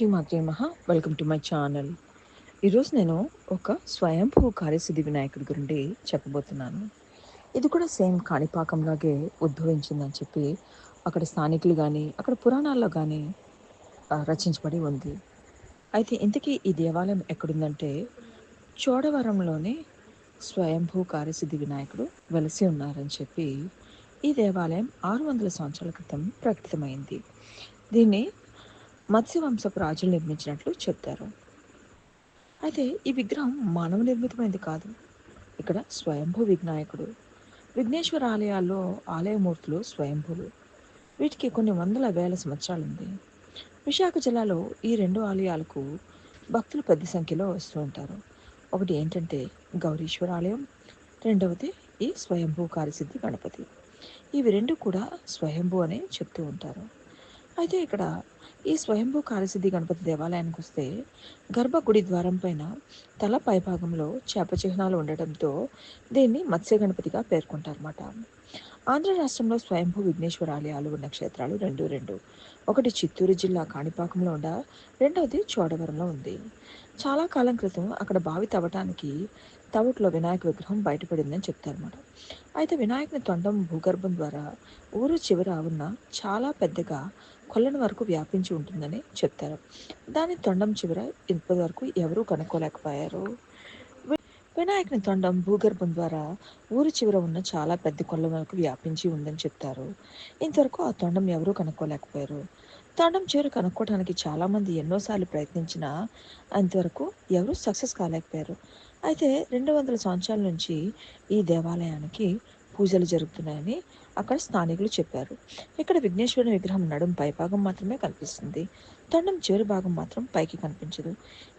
శ్రీ శ్రీమాత్రే మహా. Welcome to my channel ఈరోజు నేను ఒక స్వయంభూ కార్యసిద్ధి వినాయకుడి గురించి చెప్పబోతున్నాను. ఇది కూడా సేమ్ కాణిపాకంలాగే ఉద్భవించిందని చెప్పి అక్కడ స్థానికులు కానీ అక్కడ పురాణాల్లో కానీ రచించబడి ఉంది. అయితే ఇంతకీ ఈ దేవాలయం ఎక్కడుందంటే చోడవరంలోనే స్వయంభూ కార్యసిద్ధి వినాయకుడు వెలసి ఉన్నారని చెప్పి ఈ దేవాలయం ఆరు వందల సంవత్సరాల క్రితం ప్రకటితమైంది. దీన్ని మత్స్యవంశపు రాజులు నిర్మించినట్లు చెప్తారు. అయితే ఈ విగ్రహం మానవ నిర్మితమైనది కాదు. ఇక్కడ స్వయంభూ వినాయకుడు విఘ్నేశ్వర ఆలయాల్లో ఆలయమూర్తులు స్వయంభూలు. వీటికి కొన్ని వందల వేల సంవత్సరాలు ఉంది విశాఖ జిల్లాలో ఈ రెండు ఆలయాలకు భక్తులు పెద్ద సంఖ్యలో వస్తూ ఉంటారు. ఒకటి ఏంటంటే గౌరీశ్వర ఆలయం రెండవది ఈ స్వయంభూ కారిసిద్ధి గణపతి. ఇవి రెండు కూడా స్వయంభూ అనే చెప్తూ ఉంటారు. అయితే ఇక్కడ ఈ స్వయంభూ కాలసిద్ధి గణపతి దేవాలయానికి వస్తే గర్భగుడి ద్వారం పైన తల పైభాగంలో చేప చిహ్నాలు ఉండటంతో దీన్ని మత్స్య గణపతిగా పేర్కొంటారన్నమాట. ఆంధ్ర రాష్ట్రంలో స్వయంభూ విఘ్నేశ్వర ఆలయాలు ఉన్న క్షేత్రాలు రెండు రెండు. ఒకటి చిత్తూరు జిల్లా కాణిపాకంలో ఉండ రెండవది చోడవరంలో ఉంది. చాలా కాలం క్రితం అక్కడ బావి తవ్వటానికి తవుట్లో వినాయక విగ్రహం బయటపడిందని చెప్తారన్నమాట. అయితే వినాయకుని తొండం భూగర్భం ద్వారా ఊరు చివర ఉన్న చాలా పెద్దగా కొల్లని వరకు వ్యాపించి ఉంటుందని చెప్తారు. దాని తొండం చివర ఇప్పటి వరకు ఎవరూ కనుక్కోలేకపోయారు. వినాయకుని తొండం భూగర్భం ద్వారా ఊరి చివర ఉన్న చాలా పెద్ద కొల్ల వరకు వ్యాపించి ఉందని చెప్తారు. ఇంతవరకు ఆ తొండం ఎవరూ కనుక్కోలేకపోయారు. తొండం చివరి కనుక్కోవడానికి చాలామంది ఎన్నోసార్లు ప్రయత్నించినా అంతవరకు ఎవరు సక్సెస్ కాలేకపోయారు. అయితే రెండు వందల సంవత్సరాల నుంచి ఈ దేవాలయానికి పూజలు జరుగుతున్నాయని అక్కడ స్థానికులు చెప్పారు. ఇక్కడ విఘ్నేశ్వరుని విగ్రహం నడుం పైభాగం మాత్రమే కనిపిస్తుంది. తొండం చివరి భాగం మాత్రం పైకి కనిపించదు.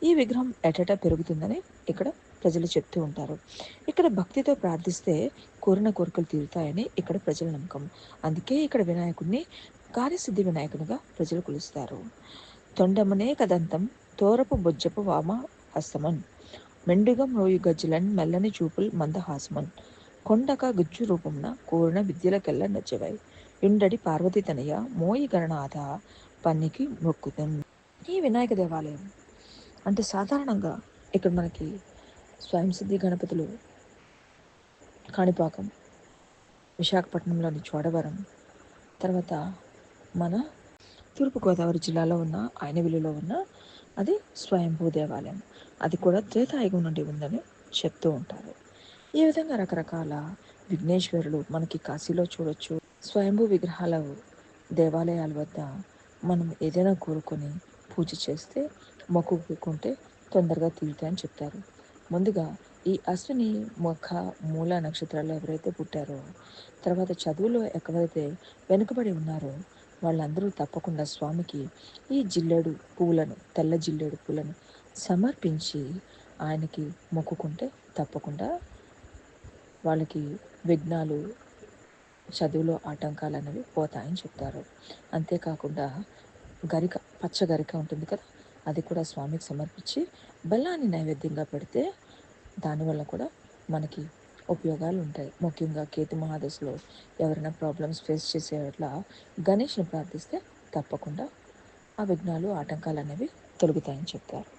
ఈ విగ్రహం ఎటటా పెరుగుతుందని ఇక్కడ ప్రజలు చెప్తూ ఉంటారు. ఇక్కడ భక్తితో ప్రార్థిస్తే కోరిన కోరికలు తీరుతాయని ఇక్కడ ప్రజల నమ్మకం. అందుకే ఇక్కడ వినాయకుడిని కార్యసిద్ధి వినాయకునిగా ప్రజలు కొలుస్తారు. తొండమునే కదంతం తోరపు బొజ్జపు వామ హస్తమన్ మెండుగం మ్రోయు గజ్జలన్ మెల్లని చూపుల్ మందహాసమన్ కొండక గుజ్జు రూపమున కోరిన విద్యలకెల్ల నచ్చవై యుండడి పార్వతి తనయ మోయి గణనాథ పన్నికి మొక్కుతం ఈ వినాయక దేవాలయం అంటే సాధారణంగా ఇక్కడ మనకి స్వయం సిద్ధి గణపతులు కాణిపాకం విశాఖపట్నంలోని చోడవరం తర్వాత మన తూర్పుగోదావరి జిల్లాలో ఉన్న ఆయనవిల్లులో ఉన్న అది స్వయంభూ దేవాలయం. అది కూడా త్రేతాయుగం నుండి ఉందని చెప్తూ ఉంటారు. ఈ విధంగా రకరకాల విఘ్నేశ్వరులు మనకి కాశీలో చూడొచ్చు. స్వయంభూ విగ్రహాల దేవాలయాల వద్ద మనం ఏదైనా కోరుకొని పూజ చేస్తే మొక్కుకుంటే తొందరగా తీరుతాయని చెప్తారు. ముందుగా ఈ అశ్విని మొక్క మూల నక్షత్రాలు ఎవరైతే పుట్టారో తర్వాత చదువులో ఎక్కడైతే వెనుకబడి ఉన్నారో వాళ్ళందరూ తప్పకుండా స్వామికి ఈ జిల్లేడు పూలను తెల్ల జిల్లేడు పూలను సమర్పించి ఆయనకి మొక్కుకుంటే తప్పకుండా వాళ్ళకి విఘ్నాలు చదువులో ఆటంకాలు అనేవి పోతాయని చెప్తారు. అంతేకాకుండా గరిక పచ్చ గరిక ఉంటుంది కదా అది కూడా స్వామికి సమర్పించి బెల్లాన్ని నైవేద్యంగా పెడితే దానివల్ల కూడా మనకి ఉపయోగాలు ఉంటాయి. ముఖ్యంగా కేతు మహాదశలో ఎవరైనా ప్రాబ్లమ్స్ ఫేస్ చేసేట్లా గణేష్ని ప్రార్థిస్తే తప్పకుండా ఆ విఘ్నాలు ఆటంకాలు అనేవి తొలగుతాయని చెప్తారు.